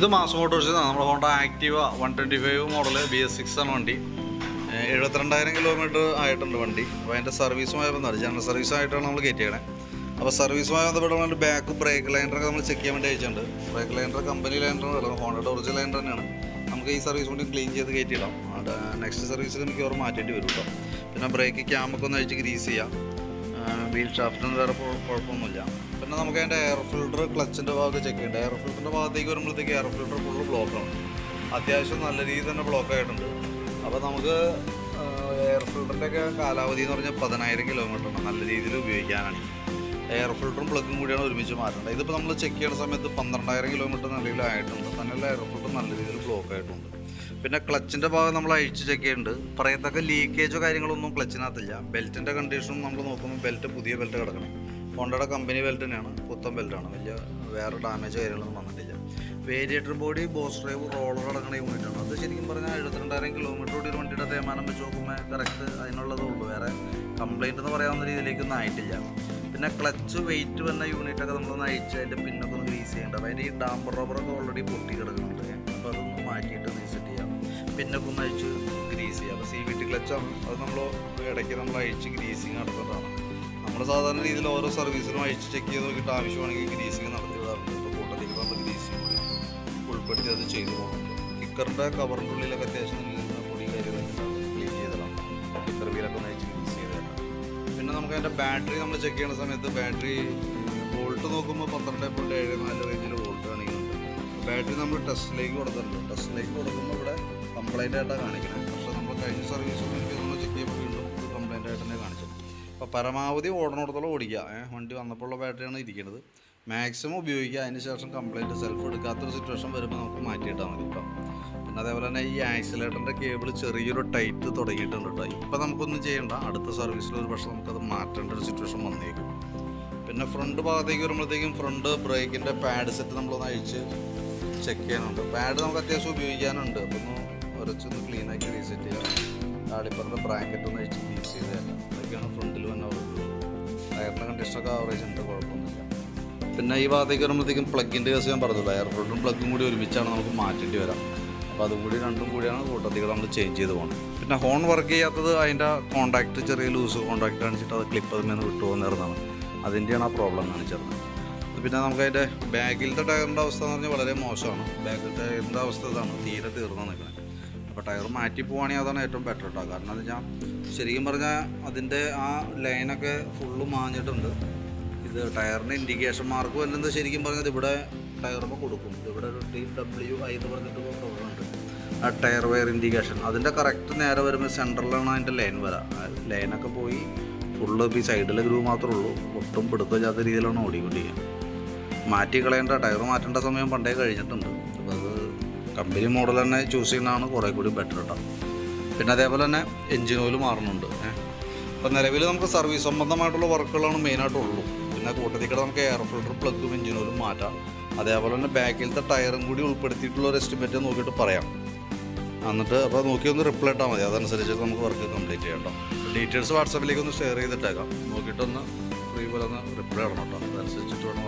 ഇത് mass motors നമ്മുടെ Honda Activa one twenty five model B S six ആണ് വണ്ടി. എഴുപത്തിരണ്ടായിരം കിലോമീറ്റർ ആയിട്ടുണ്ട് വണ്ടി. അപ്പോൾ അതിന്റെ സർവീസുമായി ബന്ധമാണ് ജനറൽ സർവീസുമായിട്ടാണ് നമ്മൾ കയറ്റിയത് അപ്പോൾ സർവീസുമായി ബന്ധപ്പെട്ട് ബാക്ക് ബ്രേക്ക് ലൈൻഡറൊക്കെ നമ്മൾ ചെക്ക് ചെയ്യാൻ വേണ്ടി അയച്ചിട്ടുണ്ട്. ബ്രേക്ക് ലൈൻഡർ കമ്പനി ലൈനർ ഹോണ്ടയുടെ ഒറിജിനൽ ലൈൻഡർ തന്നെയാണ്. നമുക്ക് ഈ സർവീസ് കൊണ്ട് ക്ലീൻ ചെയ്ത് കയറ്റിയിടാം. നെക്സ്റ്റ് സർവീസിൽ ഓർമ്മ മാറ്റേണ്ടി വരും കേട്ടോ പിന്നെ ബ്രേക്ക് ക്യാമൊക്കെ ഒന്ന് അഴിച്ച് ഗ്രീസ് ചെയ്യാം. വീൽ ഷാഫ്റ്റിന് വേറെ കുഴ- കുഴപ്പമൊന്നുമില്ല പിന്നെ നമുക്ക് അതിന്റെ എയർ ഫിൽട്ടർ ക്ലച്ചിന്റെ ഭാഗത്ത് ചെക്ക് ചെയ്യേണ്ട? എയർ ഫിൽറ്ററിന്റെ ഭാഗത്തേക്ക് വരുമ്പോഴത്തേക്ക് എയർ ഫിൽട്ടർ ഫുള്ള് ബ്ലോക്കാണ് അത്യാവശ്യം നല്ല രീതിയിൽ തന്നെ ബ്ലോക്ക് ആയിട്ടുണ്ട്. അപ്പോൾ നമുക്ക് എയർ ഫിൽറ്ററിന്റെയൊക്കെ കാലാവധി എന്ന് പറഞ്ഞാൽ പതിനായിരം കിലോമീറ്ററാണ് നല്ല രീതിയിൽ ഉപയോഗിക്കാനാണ്. എയർ ഫിൽറ്ററും പ്ലഗും കൂടിയാണ് ഒരുമിച്ച് മാറ്റേണ്ടത്. ഇതിപ്പോൾ നമ്മൾ ചെക്ക് ചെയ്യുന്ന സമയത്ത് പന്ത്രണ്ടായിരം കിലോമീറ്റർ നിലയിലായിട്ടുണ്ട് തന്നെയുള്ള എയർ ഫിൽറ്റർ നല്ല രീതിയിൽ ബ്ലോക്ക് ആയിട്ടുണ്ട്. പിന്നെ ക്ലച്ചിന്റെ ഭാഗം നമ്മൾ അഴിച്ച് ചെക്ക് ചെയ്യുന്നുണ്ട് പറയത്തക്ക ലീക്കേജോ കാര്യങ്ങളൊന്നും ക്ലച്ചിനകത്തില്ല ബെൽറ്റിന്റെ കണ്ടീഷനും നമ്മൾ നോക്കുമ്പോൾ ബെൽറ്റ് പുതിയ ബെൽറ്റ് കിടക്കണം. ഹോണ്ടയുടെ കമ്പനി ബെൽറ്റ് തന്നെയാണ്. പുത്തൻ ബെൽറ്റാണ് വലിയ വേറെ ഡാമേജ് കാര്യങ്ങളൊന്നും വന്നിട്ടില്ല. Variator body boss drive roller അടങ്ങുന്ന യൂണിറ്റാണ് അത് ശരിക്കും പറഞ്ഞാൽ എഴുപത്തിരണ്ടായിരം കിലോമീറ്റർ കൂടി ഒരു വണ്ടിയുടെ തേമാനം വെച്ച് നോക്കുമ്പോൾ കറക്റ്റ് അതിനുള്ളതേ ഉള്ളൂ. വേറെ കംപ്ലൈന്റ് എന്ന് പറയാവുന്ന രീതിയിലേക്കൊന്നും ആയിട്ടില്ല. പിന്നെ ക്ലച്ച് വെയിറ്റ് വന്ന യൂണിറ്റൊക്കെ നമ്മളൊന്ന് അഴിച്ച് അതിന്റെ പിന്നൊക്കെ ഒന്ന് ഗ്രീസ് ചെയ്യേണ്ട. അതിന്റെ ഈ ഡാമ്പർ റബ്ബറൊക്കെ ഓൾറെഡി പൊട്ടി കിടക്കുന്നുണ്ട്. അപ്പോൾ അതൊന്ന് മാറ്റിയിട്ട് റീസെറ്റ് ചെയ്യാം. പിന്നൊക്കെ ഒന്ന് അഴിച്ച് ഗ്രീസ് ചെയ്യാം. അപ്പോൾ സി വി ടി ക്ലച്ചാണ് അത് നമ്മൾ ഇടയ്ക്ക് നമ്മൾ അഴിച്ച് ഗ്രീസിങ് നടത്തുന്നതാണ്. നമ്മൾ സാധാരണ രീതിയിൽ ഓരോ സർവീസിനും അഴിച്ച് ചെക്ക് ചെയ്ത് നോക്കിയിട്ട് ആവശ്യമാണെങ്കിൽ ഗ്രീസിങ് നടത്തി വിടാറുണ്ട് ഇപ്പോൾ കൂട്ടത്തിലേക്ക് നമ്മൾ ഗ്രീസിങ് ഉൾപ്പെടുത്തി അത് ചെയ്തു പോകുന്നുണ്ട്. കിക്കറിന്റെ കവറിന്റെ ഉള്ളിലൊക്കെ അത്യാവശ്യം പൊടി കാര്യങ്ങളൊക്കെ ക്ലീൻ ചെയ്തതാണ് കിക്കർ വീലൊക്കെ ഒന്ന് അഴിച്ച് നമുക്ക് അതിന്റെ ബാറ്ററി നമ്മൾ ചെക്ക് ചെയ്യുന്ന സമയത്ത് ബാറ്ററി വോൾട്ട് നോക്കുമ്പോൾ പന്ത്രണ്ട് പോയിന്റ് ഏഴ് നാല് റേഞ്ചിൽ വോൾട്ട് കാണിക്കുന്നുണ്ട്. ബാറ്ററി നമ്മൾ ടെസ്റ്റിലേക്ക് കൊടുത്തിട്ടുണ്ട്. ടെസ്റ്റിലേക്ക് കൊടുക്കുമ്പോൾ ഇവിടെ കംപ്ലൈന്റ് ആയിട്ടാണ് കാണിക്കുന്നത് പക്ഷേ നമ്മൾ കഴിഞ്ഞ സർവീസ് എനിക്ക് നമ്മൾ ചെക്ക് ചെയ്യുമ്പോൾ വീണ്ടും ഇത് കംപ്ലൈന്റ് ആയിട്ട് തന്നെ കാണിച്ചത്. അപ്പോൾ പരമാവധി ഓടണോടത്തോളം ഓടിക്കുക വണ്ടി വന്നപ്പോഴുള്ള ബാറ്ററിയാണ് ഇരിക്കുന്നത് മാക്സിമം ഉപയോഗിക്കുക അതിന് ശേഷം കംപ്ലൈന്റ് സെൽഫ് എടുക്കാത്തൊരു സിറ്റുവേഷൻ വരുമ്പോൾ നമുക്ക് മാറ്റിയിട്ടാൽ മതി ഇപ്പം അതേപോലെ തന്നെ ഈ ആക്സിലേറ്ററിന്റെ കേബിൾ ചെറിയൊരു ടൈറ്റ് തുടങ്ങിയിട്ടുണ്ട് കേട്ടോ. ഇപ്പം നമുക്കൊന്നും ചെയ്യണ്ട. അടുത്ത സർവീസിൽ ഒരു പക്ഷേ നമുക്കത് മാറ്റേണ്ട ഒരു സിറ്റുവേഷൻ വന്നേക്കും. പിന്നെ ഫ്രണ്ട് ഭാഗത്തേക്ക് വരുമ്പോഴത്തേക്കും ഫ്രണ്ട് ബ്രേക്കിന്റെ പാഡ് സെറ്റ് നമ്മളൊന്ന് അഴിച്ച് ചെക്ക് ചെയ്യാനുണ്ട്. പാഡ് നമുക്ക് അത്യാവശ്യം ഉപയോഗിക്കാനുണ്ട്. അപ്പോൾ ഒന്ന് ഉരച്ചൊന്ന് ക്ലീനാക്കി റീസെറ്റ് ചെയ്യാം. ആടിപ്പറിന്റെ ബ്രാക്കറ്റ് ഒന്ന് അഴിച്ച് യൂസ് ചെയ്ത് തരാം. അതൊക്കെയാണ് ഫ്രണ്ടിൽ വന്ന ടയറിന്റെ കണ്ടീഷനൊക്കെ ആവറേജ് ഉണ്ട്. കുഴപ്പമൊന്നുമില്ല. പിന്നെ ഈ ഭാഗത്തേക്ക് വരുമ്പോഴത്തേക്കും പ്ലഗിന്റെ കേസ് ഞാൻ പറഞ്ഞു ടയർ ഫ്രണ്ടും പ്ലഗും കൂടി ഒരുമിച്ചാണ് നമുക്ക് മാറ്റേണ്ടി വരാം. അപ്പോൾ അതും കൂടി രണ്ടും കൂടിയാണ് കൂട്ടത്തിൽ നമ്മൾ ചേഞ്ച് ചെയ്ത് പോകണം പിന്നെ ഹോൺ വർക്ക് ചെയ്യാത്തത് അതിന്റെ കോൺടാക്റ്റ് ചെറിയ ലൂസ് കോൺടാക്റ്റ് കാണിച്ചിട്ട് അത് ക്ലിപ്പ് അതിൽ നിന്ന് പോകുന്നതാണ് അതിന്റെയാണ് ആ പ്രോബ്ലം കാണിച്ചിരുന്നത് പിന്നെ നമുക്ക് അതിന്റെ ബാഗിലത്തെ ടയറിന്റെ അവസ്ഥ എന്ന് പറഞ്ഞാൽ വളരെ മോശമാണ്. ബാഗിൽ ടയറിന്റെ അവസ്ഥ ഇതാണ്? തീരെ തീർന്നു നിൽക്കുന്നത് അപ്പോൾ ടയർ മാറ്റി പോവുകയാണെങ്കിൽ അതാണ് ഏറ്റവും ബെറ്റർ കേട്ടോ കാരണം എന്ന് വെച്ചാൽ ശരിക്കും പറഞ്ഞാൽ അതിന്റെ ആ ലൈനൊക്കെ ഫുള്ള് മാഞ്ഞിട്ടുണ്ട്. ഇത് ടയറിന്റെ ഇൻഡിക്കേഷൻ മാർക്ക് വരുന്നത് ശരിക്കും പറഞ്ഞത് ഇവിടെ ടയറുമ്പോൾ കൊടുക്കും. ഇവിടെ ഒരു ടി ഡബ്ല്യു ഐ എന്ന് പറഞ്ഞിട്ട് പ്രോബ്ലം ഉണ്ട്. ആ ടയർ വയർ ഇൻഡിക്കേഷൻ. അതിന്റെ കറക്റ്റ് നേരെ വരുമ്പോൾ സെന്ററിലാണ് അതിന്റെ ലൈൻ വരാം. ലൈനൊക്കെ പോയി ഫുള്ള് ഇപ്പോൾ ഈ സൈഡിലെ ഗ്രൂ മാത്രമേ ഉള്ളൂ. ഒട്ടും പിടുത്തമില്ലാത്ത രീതിയിലാണ് ഓടിക്കൊണ്ടിരിക്കുക മാറ്റി കളയേണ്ട ടയർ മാറ്റേണ്ട സമയം പണ്ടേ കഴിഞ്ഞിട്ടുണ്ട്. അപ്പോൾ അത് കമ്പനി മോഡൽ തന്നെ ചൂസ് ചെയ്യുന്നതാണ് കുറേ കൂടി ബെറ്റർ കേട്ടോ പിന്നെ അതേപോലെ തന്നെ എൻജിൻ ഓയിൽ മാറുന്നുണ്ട്. അപ്പോൾ നിലവിൽ നമുക്ക് സർവീസ് സംബന്ധമായിട്ടുള്ള വർക്കുകളാണ് മെയിനായിട്ടുള്ളൂ പിന്നെ കൂട്ടത്തിൽ കൂടെ നമുക്ക് എയർ ഫിൽട്ടർ പ്ലഗും എൻജിൻ ഓയിലും മാറ്റാം. അതേപോലെ തന്നെ ബാക്കിലത്തെ ടയറും കൂടി ഉൾപ്പെടുത്തിയിട്ടുള്ള ഒരു എസ്റ്റിമേറ്റ് നോക്കിയിട്ട് പറയാം. എന്നിട്ട് അപ്പോൾ നോക്കി ഒന്ന് റിപ്ലൈ ഇട്ടാൽ മതി. അതനുസരിച്ച് നമുക്ക് വർക്ക് കംപ്ലീറ്റ് ചെയ്യാം കേട്ടോ ഡീറ്റെയിൽസ് വാട്സാപ്പിലേക്ക് ഒന്ന് ഷെയർ ചെയ്തിട്ടേക്കാം. നോക്കിയിട്ടൊന്ന് ഫ്രീ പോലെ ഒന്ന് റിപ്ലൈ ഇടണം കേട്ടോ അതനുസരിച്ചിട്ട് വേണം